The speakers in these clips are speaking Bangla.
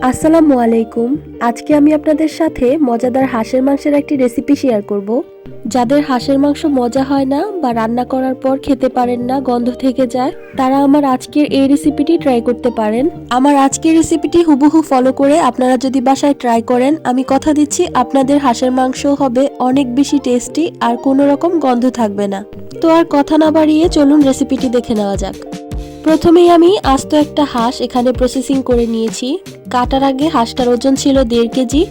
আসসালামু আলাইকুম। আজকে আমি আপনাদের সাথে মজাদার হাঁসের মাংসের একটি রেসিপি শেয়ার করব। যাদের হাঁসের মাংস মজা হয় না বা রান্না করার পর খেতে পারেন না, গন্ধ থেকে যায়, তারা আমার আজকের এই রেসিপিটি ট্রাই করতে পারেন। আমার আজকের রেসিপিটি হুবহু ফলো করে আপনারা যদি বাসায় ট্রাই করেন, আমি কথা দিচ্ছি আপনাদের হাঁসের মাংস হবে অনেক বেশি টেস্টি আর কোনো রকম গন্ধ থাকবে না। তো আর কথা না বাড়িয়ে চলুন রেসিপিটি দেখে নেওয়া যাক। প্রথমেই আমি আস্ত একটা হাঁস এখানে প্রসেসিং করে নিয়েছি। কাটার আগে হাঁসটার ওজন ছিল দেড় কেজি,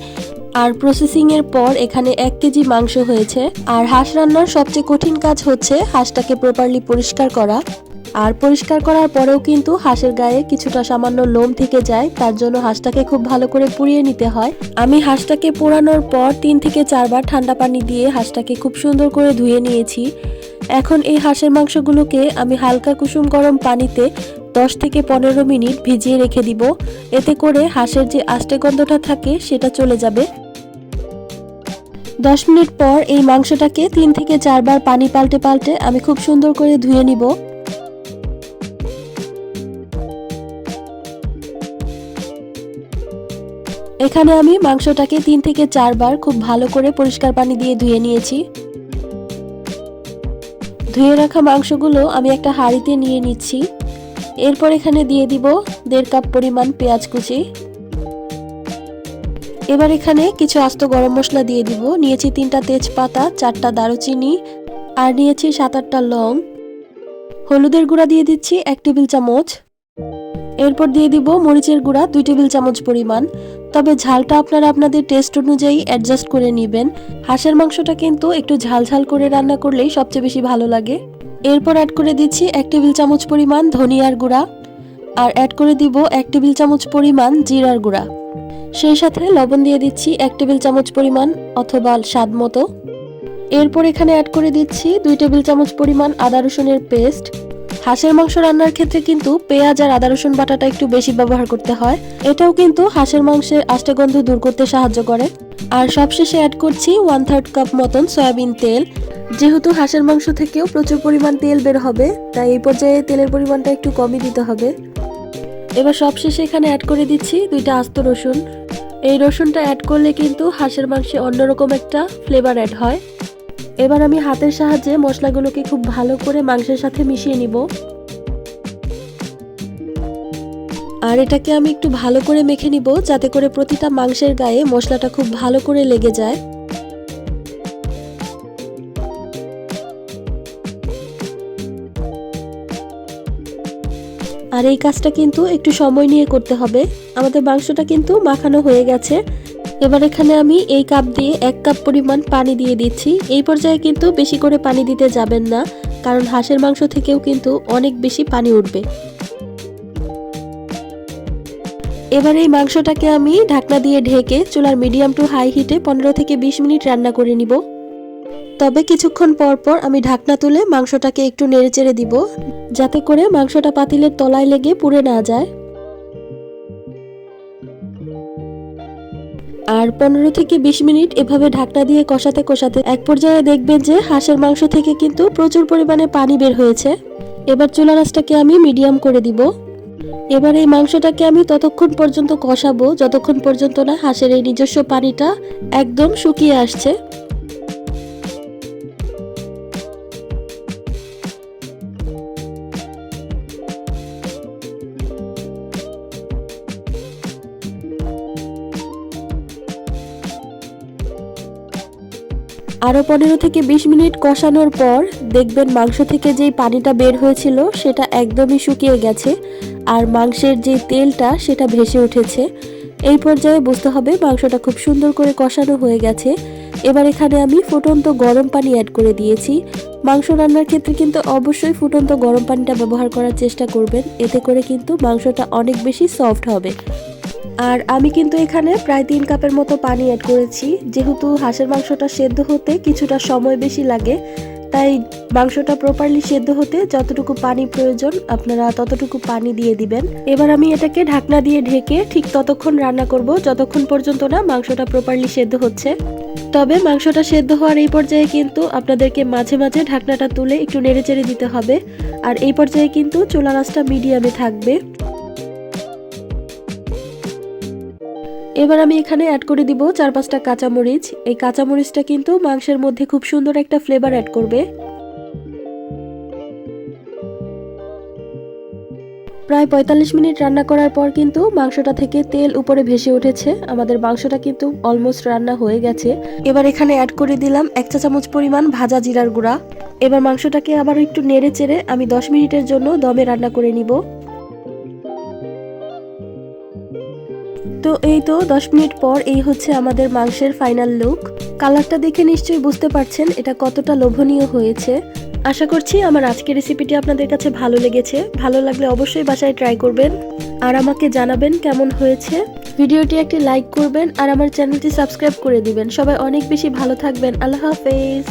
আর প্রসেসিং এর পর এখানে এক কেজি মাংস হয়েছে। আর হাঁস রান্নার সবচেয়ে কঠিন কাজ হচ্ছে হাঁসটাকে প্রপারলি পরিষ্কার করা। আর পরিষ্কার করার পরেও কিন্তু হাঁসের গায়ে কিছুটা সামান্য লোম থেকে যায়, তার জন্য হাঁসটাকে খুব ভালো করে পুড়িয়ে নিতে হয়। আমি হাঁসটাকে পোড়ানোর পর তিন থেকে চারবার ঠান্ডা পানি দিয়ে হাঁসটাকে খুব সুন্দর করে ধুয়ে নিয়েছি। এখন এই হাঁসের মাংসগুলোকে আমি হালকা কুসুম গরম পানিতে দশ থেকে পনেরো মিনিট ভিজিয়ে রেখে দিব। এতে করে হাঁসের যে আষ্টে গন্ধটা থাকে সেটা চলে যাবে। দশ মিনিট পর এই মাংসটাকে তিন থেকে চারবার পানি পাল্টে পাল্টে আমি খুব সুন্দর করে ধুয়ে নিব। এখানে আমি মাংসটাকে তিন থেকে চারবার খুব ভালো করে পরিষ্কার পানি দিয়ে ধুয়ে নিয়েছি। ধুয়ে রাখা মাংসগুলো আমি একটা হাঁড়িতে নিয়ে নিচ্ছি। এরপর এখানে দিয়ে দিব দেড় কাপ পরিমাণ পেঁয়াজ কুচি। এবার এখানে কিছু আস্ত গরম মশলা দিয়ে দিব। নিয়েছি তিনটা তেজপাতা, চারটা দারুচিনি আর নিয়েছি সাত আটটা লং। হলুদের গুঁড়া দিয়ে দিচ্ছি এক টেবিল চামচ। এরপর দিয়ে দিব মরিচের গুঁড়া দুই টেবিল চামচ পরিমাণ। তবে ঝালটা আপনারা আপনাদের টেস্ট অনুযায়ী অ্যাডজাস্ট করে নেবেন। হাঁসের মাংসটা কিন্তু একটু ঝাল ঝাল করে রান্না করলেই সবচেয়ে বেশি ভালো লাগে। এরপর অ্যাড করে দিচ্ছি এক টেবিল চামচ পরিমাণ ধনিয়ার গুঁড়া। আর অ্যাড করে দিব এক টেবিল চামচ পরিমাণ জিরার গুঁড়া। সেই সাথে লবণ দিয়ে দিচ্ছি এক টেবিল চামচ পরিমাণ অথবা স্বাদ মতো। এরপর এখানে অ্যাড করে দিচ্ছি দুই টেবিল চামচ পরিমাণ আদা রসুনের পেস্ট হাঁসের মাংস রান্নার ক্ষেত্রে কিন্তু পেঁয়াজ আর আদা, রসুন বাটাটা একটু বেশি ব্যবহার করতে হয়। এটাও কিন্তু হাঁসের মাংসের আষ্টে গন্ধ দূর করতে সাহায্য করে। আর সবশেষে অ্যাড করছি ওয়ান থার্ড কাপ মতন সয়াবিন তেল। যেহেতু হাঁসের মাংস থেকেও প্রচুর পরিমাণ তেল বের হবে, তাই এই পর্যায়ে তেলের পরিমাণটা একটু কমই দিতে হবে। এবার সবশেষে এখানে অ্যাড করে দিচ্ছি দুইটা আস্ত রসুন। এই রসুনটা অ্যাড করলে কিন্তু হাঁসের মাংসে অন্যরকম একটা ফ্লেভার অ্যাড হয়। এবার আমি হাতের সাহায্যে মশলাগুলোকে খুব ভালো করে মাংসের সাথে মিশিয়ে নিব। আর এটাকে আমি একটু ভালো করে মেখে নিব যাতে করে প্রতিটা মাংসের গায়ে মশলাটা খুব ভালো করে লেগে যায়। আর এই কাজটা কিন্তু একটু সময় নিয়ে করতে হবে। আমাদের মাংসটা কিন্তু মাখানো হয়ে গেছে। এবার এখানে আমি এই কাপ দিয়ে এক কাপ পরিমাণ পানি দিয়ে দিচ্ছি। এই পর্যায়ে কিন্তু বেশি করে পানি দিতে যাবেন না, কারণ হাঁসের মাংস থেকেও কিন্তু অনেক বেশি পানি উঠবে। এবার এই মাংসটাকে আমি ঢাকনা দিয়ে ঢেকে চুলার মিডিয়াম টু হাই হিটে পনেরো থেকে বিশ মিনিট রান্না করে নিব। তবে কিছুক্ষণ পর পর আমি ঢাকনা তুলে মাংসটাকে একটু নেড়েচেড়ে দিব, যাতে করে মাংসটা পাতিলের তলায় লেগে পুড়ে না যায়। আর পনেরো থেকে বিশ মিনিট এভাবে ঢাকনা দিয়ে কষাতে কষাতে এক পর্যায়ে দেখবেন যে হাঁসের মাংস থেকে কিন্তু প্রচুর পরিমাণে পানি বের হয়েছে। এবার চুলা রাসটাকে আমি মিডিয়াম করে দিব। এবার এই মাংসটাকে আমি ততক্ষণ পর্যন্ত কষাবো, যতক্ষণ পর্যন্ত না হাঁসের এই নিজস্ব পানিটা একদম শুকিয়ে আসছে। আরও পনেরো থেকে বিশ মিনিট কষানোর পর দেখবেন মাংস থেকে যেই পানিটা বের হয়েছিল, সেটা একদমই শুকিয়ে গেছে আর মাংসের যে তেলটা, সেটা ভেসে উঠেছে। এই পর্যায়ে বুঝতে হবে মাংসটা খুব সুন্দর করে কষানো হয়ে গেছে। এবার এখানে আমি ফুটন্ত গরম পানি অ্যাড করে দিয়েছি। মাংস রান্নার ক্ষেত্রে কিন্তু অবশ্যই ফুটন্ত গরম পানিটা ব্যবহার করার চেষ্টা করবেন। এতে করে কিন্তু মাংসটা অনেক বেশি সফট হবে। আর আমি কিন্তু এখানে প্রায় তিন কাপের মতো পানি অ্যাড করেছি। যেহেতু হাঁসের মাংসটা সেদ্ধ হতে কিছুটা সময় বেশি লাগে, তাই মাংসটা প্রপারলি সেদ্ধ হতে যতটুকু পানি প্রয়োজন আপনারা ততটুকু পানি দিয়ে দিবেন। এবার আমি এটাকে ঢাকনা দিয়ে ঢেকে ঠিক ততক্ষণ রান্না করব, যতক্ষণ পর্যন্ত না মাংসটা প্রপারলি সেদ্ধ হচ্ছে। তবে মাংসটা সেদ্ধ হওয়ার এই পর্যায়ে কিন্তু আপনাদেরকে মাঝে মাঝে ঢাকনাটা তুলে একটু নেড়েচেড়ে দিতে হবে। আর এই পর্যায়ে কিন্তু চুলা রাসটা মিডিয়ামে থাকবে। এবার আমি এখানে অ্যাড করে দিব চার পাঁচটা কাঁচামরিচ। এই কাঁচামরিচটা কিন্তু মাংসের মধ্যে খুব সুন্দর একটা ফ্লেভার অ্যাড করবে। প্রায় পঁয়তাল্লিশ মিনিট রান্না করার পর কিন্তু মাংসটা থেকে তেল উপরে ভেসে উঠেছে। আমাদের মাংসটা কিন্তু অলমোস্ট রান্না হয়ে গেছে। এবার এখানে অ্যাড করে দিলাম এক চা চামচ পরিমাণ ভাজা জিরার গুঁড়া। এবার মাংসটাকে আবার একটু নেড়ে চেড়ে আমি দশ মিনিটের জন্য দমে রান্না করে নিব। তো এই তো দশ মিনিট পর এই হচ্ছে আমাদের মাংসের ফাইনাল লুক কালারটা দেখে নিশ্চয়ই বুঝতে পারছেন এটা কতটা লোভনীয় হয়েছে। আশা করছি আমার আজকের রেসিপিটি আপনাদের কাছে ভালো লেগেছে। ভালো লাগলে অবশ্যই বাসায় ট্রাই করবেন। আর আমাকে জানাবেন কেমন হয়েছে। ভিডিওটি একটি লাইক করবেন আর আমার চ্যানেলটি সাবস্ক্রাইব করে দিবেন। সবাই অনেক বেশি ভালো থাকবেন। আল্লাহ হাফেজ।